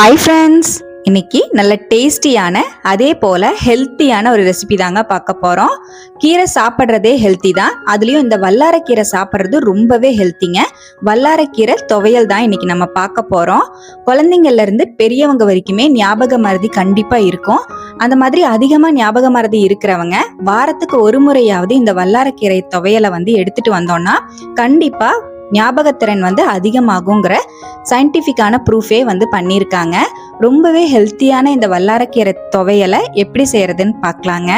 Hi friends இன்னைக்கு நல்ல டேஸ்டியான அதே போல் ஹெல்த்தியான ஒரு ரெசிபி தாங்க பார்க்க போகிறோம் கீரை சாப்பிட்றதே ஹெல்த்தி தான். அதுலேயும் இந்த வல்லாரக்கீரை சாப்பிட்றது ரொம்பவே ஹெல்த்திங்க வல்லாரக்கீரை துவையல் தான் இன்னைக்கு நம்ம பார்க்க போகிறோம் குழந்தைங்கள்ல இருந்து பெரியவங்க வரைக்குமே ஞாபக மருதி கண்டிப்பாக இருக்கும். அந்த மாதிரி அதிகமாக ஞாபக மருதி இருக்கிறவங்க வாரத்துக்கு ஒரு முறையாவது இந்த வல்லாரக்கீரை துவையலை வந்து எடுத்துட்டு வந்தோம்னா கண்டிப்பாக ஞாபகத்திறன் வந்து அதிகமாகுங்கிற சயின்டிஃபிக்கான ப்ரூஃபே வந்து பண்ணியிருக்காங்க. ரொம்பவே ஹெல்த்தியான இந்த வல்லாரக்கீரை துவையலை எப்படி செய்கிறதுன்னு பார்க்கலாங்க.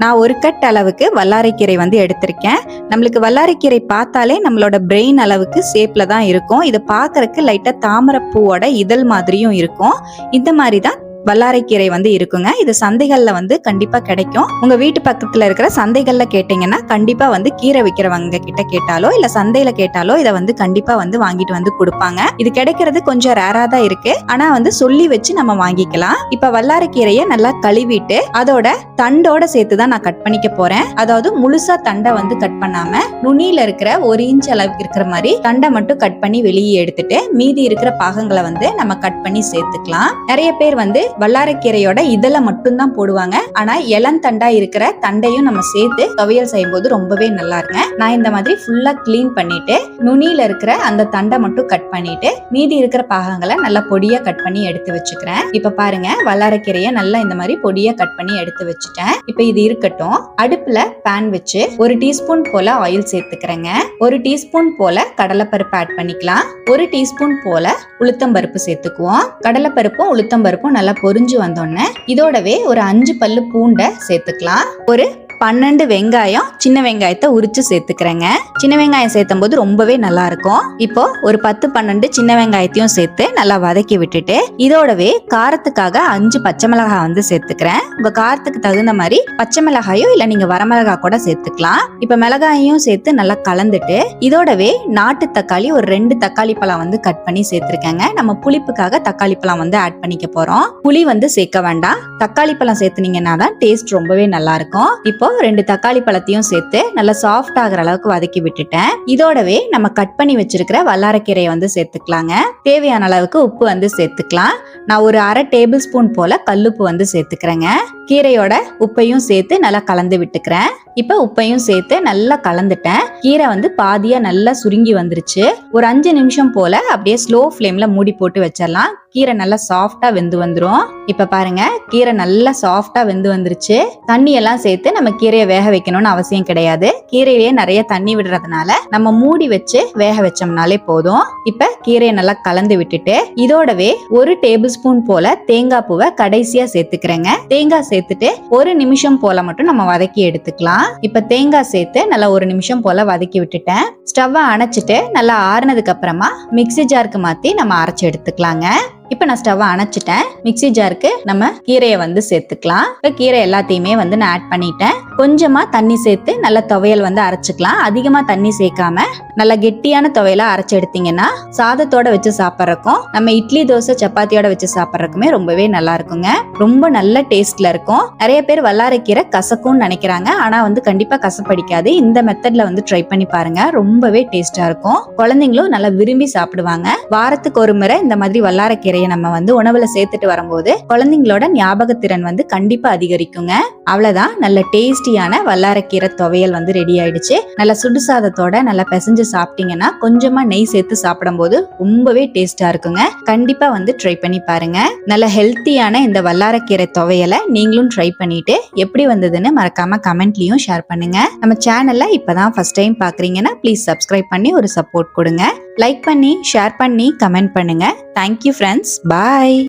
நான் ஒரு கட் அளவுக்கு வல்லாரைக்கீரை வந்து எடுத்திருக்கேன். நம்மளுக்கு வல்லாரைக்கீரை பார்த்தாலே நம்மளோட பிரெயின் அளவுக்கு ஷேப்பில் தான் இருக்கும். இதை பார்க்குறக்கு லைட்டாக தாமரைப்பூவோட இதழ் மாதிரியும் இருக்கும். இந்த மாதிரி தான் வல்லாரைக்கீரை வந்து இருக்குங்க. இது சந்தைகள்ல வந்து கண்டிப்பா கிடைக்கும். உங்க வீட்டு பக்கத்துல இருக்கிற சந்தைகள்ல கேட்டீங்கன்னா கண்டிப்பா வந்து கீரை விற்கிறவங்க கிட்ட கேட்டாலோ இல்ல சந்தையில கேட்டாலோ இதை வந்து கண்டிப்பா வந்து வாங்கிட்டு வந்து கொடுப்பாங்க. இது கிடைக்கிறது கொஞ்சம் ரேரா தான் இருக்கு. ஆனா வந்து சொல்லி வச்சு நம்ம வாங்கிக்கலாம். இப்ப வல்லாரைக்கீரையை நல்லா கழுவிட்டு அதோட தண்டோட சேர்த்து தான் நான் கட் பண்ணிக்க போறேன். அதாவது முழுசா தண்டை வந்து கட் பண்ணாம நுனியில இருக்கிற ஒரு இன்ச் அளவுக்கு இருக்கிற மாதிரி தண்டை மட்டும் கட் பண்ணி வெளியே எடுத்துட்டு மீதி இருக்கிற பாகங்களை வந்து நம்ம கட் பண்ணி சேர்த்துக்கலாம். நிறைய பேர் வந்து வல்லாரக்கீரையோட இதழ மட்டும்தான் போடுவாங்க. ஆனா இளந்தண்டா இருக்கிற தண்டையும் நம்ம சேர்த்து துவையல் செய்யும் போது ரொம்பவே நல்லா இருக்குங்க. நான் இந்த மாதிரி ஃபுல்லா கிளீன் பண்ணிட்டு நுனியில இருக்கிற அந்த தண்டை மட்டும் கட் பண்ணிட்டு மீதி இருக்கிற பாகங்களை நல்லா பொடியா கட் பண்ணி எடுத்து வச்சுக்கிறேன். இப்ப பாருங்க வல்லாரக்கீரைய நல்லா இந்த மாதிரி பொடியா கட் பண்ணி எடுத்து வச்சுட்டேன். இப்ப இது இருக்கட்டும். அடுப்புல பேன் வச்சு ஒரு டீஸ்பூன் போல ஆயில் சேர்த்துக்கிறேங்க. ஒரு டீஸ்பூன் போல கடலைப்பருப்பு ஆட் பண்ணிக்கலாம். ஒரு டீஸ்பூன் போல உளுத்தம்பருப்பு சேர்த்துக்குவோம். கடலைப்பருப்பும் உளுத்தம்பருப்பும் நல்லா பொரிஞ்சு வந்தோடனே இதோடவே ஒரு அஞ்சு பல்லு பூண்டை சேர்த்துக்கலாம். ஒரு பன்னெண்டு வெங்காயம் சின்ன வெங்காயத்தை உரிச்சு சேர்த்துக்கிறேங்க. சின்ன வெங்காயம் சேர்த்தும் போது ரொம்பவே நல்லா இருக்கும் இப்போ ஒரு பத்து பன்னெண்டு சின்ன வெங்காயத்தையும் சேர்த்து நல்லா வதக்கி விட்டுட்டு இதோடவே காரத்துக்காக அஞ்சு பச்சை மிளகாய் வந்து சேர்த்துக்கிறேன். உங்க காரத்துக்கு தகுந்த மாதிரி பச்சை மிளகாயோ இல்ல நீங்க வரமிளகாய் கூட சேர்த்துக்கலாம். இப்ப மிளகாயையும் சேர்த்து நல்லா கலந்துட்டு இதோடவே நாட்டு தக்காளி ஒரு ரெண்டு தக்காளி பழம் வந்து கட் பண்ணி சேர்த்துருக்கேங்க. நம்ம புளிப்புக்காக தக்காளி பழம் வந்து ஆட் பண்ணிக்க போறோம். புளி வந்து சேர்க்க வேண்டாம். தக்காளி பழம் சேர்த்துனீங்கன்னா தான் டேஸ்ட் ரொம்பவே நல்லா இருக்கும் இப்போ ரெண்டு தக்காளி பழத்தையும் சேர்த்து நல்லா சாஃப்ட் ஆகிற அளவுக்கு வதக்கி விட்டுட்டேன். இதோடவே நம்ம கட் பண்ணி வச்சிருக்கிற வல்லாரக்கீரையை வந்து சேர்த்துக்கலாங்க. தேவையான அளவுக்கு உப்பு வந்து சேர்த்துக்கலாம். நான் ஒரு அரை டேபிள் ஸ்பூன் போல கல்லுப்பு வந்து சேர்த்துக்கிறேங்க. கீரையோட உப்பையும் சேர்த்து நல்லா கலந்து விட்டுக்கிறேன். இப்போ உப்பையும் சேர்த்து நல்லா கலந்துட்டேன். கீரை வந்து பாதியா நல்லா சுருங்கி வந்துருச்சு. ஒரு அஞ்சு நிமிஷம் போல அப்படியே ஸ்லோ ஃப்ளேம்ல மூடி போட்டு வச்சிடலாம். கீரை நல்லா சாஃப்டா வெந்து வந்துடும் இப்ப பாருங்க கீரை நல்லா சாஃப்டா வெந்து வந்துருச்சு. தண்ணி எல்லாம் சேர்த்து நம்ம கீரையை வேக வைக்கணும்னு அவசியம் கிடையாது. கீரையிலேயே நிறைய தண்ணி விடுறதுனால நம்ம மூடி வச்சு வேக வச்சோம்னாலே போதும். இப்ப கீரையை நல்லா கலந்து விட்டுட்டு இதோடவே ஒரு டேபிள் ஸ்பூன் போல தேங்காய் பூவை கடைசியா சேர்த்துக்கிறேங்க. தேங்காய் சேர்த்துட்டு ஒரு நிமிஷம் போல மட்டும் நம்ம வதக்கி எடுத்துக்கலாம். இப்ப தேங்காய் சேர்த்து நல்லா ஒரு நிமிஷம் போல வதக்கி விட்டுட்டேன். ஸ்டவ்வை அணைச்சிட்டு நல்லா ஆறுனதுக்கு அப்புறமா மிக்ஸி ஜாருக்கு மாத்தி நம்ம அரைச்சி எடுத்துக்கலாங்க. இப்போ நான் ஸ்டவ்வை அணைச்சிட்டேன். மிக்ஸி ஜாருக்கு நம்ம கீரையை வந்து சேர்த்துக்கலாம். இப்போ கீரை எல்லாத்தையுமே வந்து நான் ஆட் பண்ணிட்டேன். கொஞ்சமா தண்ணி சேர்த்து நல்ல துவையல் வந்து அரைச்சிக்கலாம். அதிகமா தண்ணி சேர்க்காம நல்ல கெட்டியான துவையலா அரைச்சி எடுத்தீங்கன்னா சாதத்தோட வச்சு சாப்பிட்றக்கும் நம்ம இட்லி தோசை சப்பாத்தியோட வச்சு சாப்பிட்றதுக்குமே ரொம்பவே நல்லா இருக்குங்க. ரொம்ப நல்ல டேஸ்ட்ல இருக்கும். நிறைய பேர் வல்லாரைக்கீரை கசக்கும்னு நினைக்கிறாங்க. ஆனா வந்து கண்டிப்பா கசப்படிக்காது. இந்த மெத்தட்ல வந்து ட்ரை பண்ணி பாருங்க. ரொம்பவே டேஸ்டா இருக்கும். குழந்தைங்களும் நல்லா விரும்பி சாப்பிடுவாங்க. வாரத்துக்கு ஒரு முறை இந்த மாதிரி வல்லாரைக்கீரையை நம்ம வந்து உணவுல சேர்த்துட்டு வரும்போது குழந்தைங்களோட ஞாபகத்திறன் வந்து கண்டிப்பா அதிகரிக்குங்க. அவ்வளவுதான். நல்ல டேஸ்ட் டேஸ்டியான வல்லாரக்கீரை துவையல் வந்து ரெடி ஆயிடுச்சு. நல்ல சுடுசாதத்தோட நல்லா பிசைஞ்சு சாப்பிட்டீங்கன்னா கொஞ்சமா நெய் சேர்த்து சாப்பிடும்போது ரொம்பவே டேஸ்டா இருக்குங்க. கண்டிப்பா வந்து ட்ரை பண்ணி பாருங்க. நல்ல ஹெல்த்தியான இந்த வல்லாரக்கீரை துவையலை நீங்களும் ட்ரை பண்ணிட்டு எப்படி வந்ததுன்னு மறக்காம கமெண்ட்லயும் ஷேர் பண்ணுங்க. நம்ம சேனல்ல இப்பதான் ஃபர்ஸ்ட் டைம் பாக்குறீங்கன்னா ப்ளீஸ் சப்ஸ்கிரைப் பண்ணி ஒரு சப்போர்ட் கொடுங்க. லைக் பண்ணி ஷேர் பண்ணி கமெண்ட் பண்ணுங்க. Thank you friends bye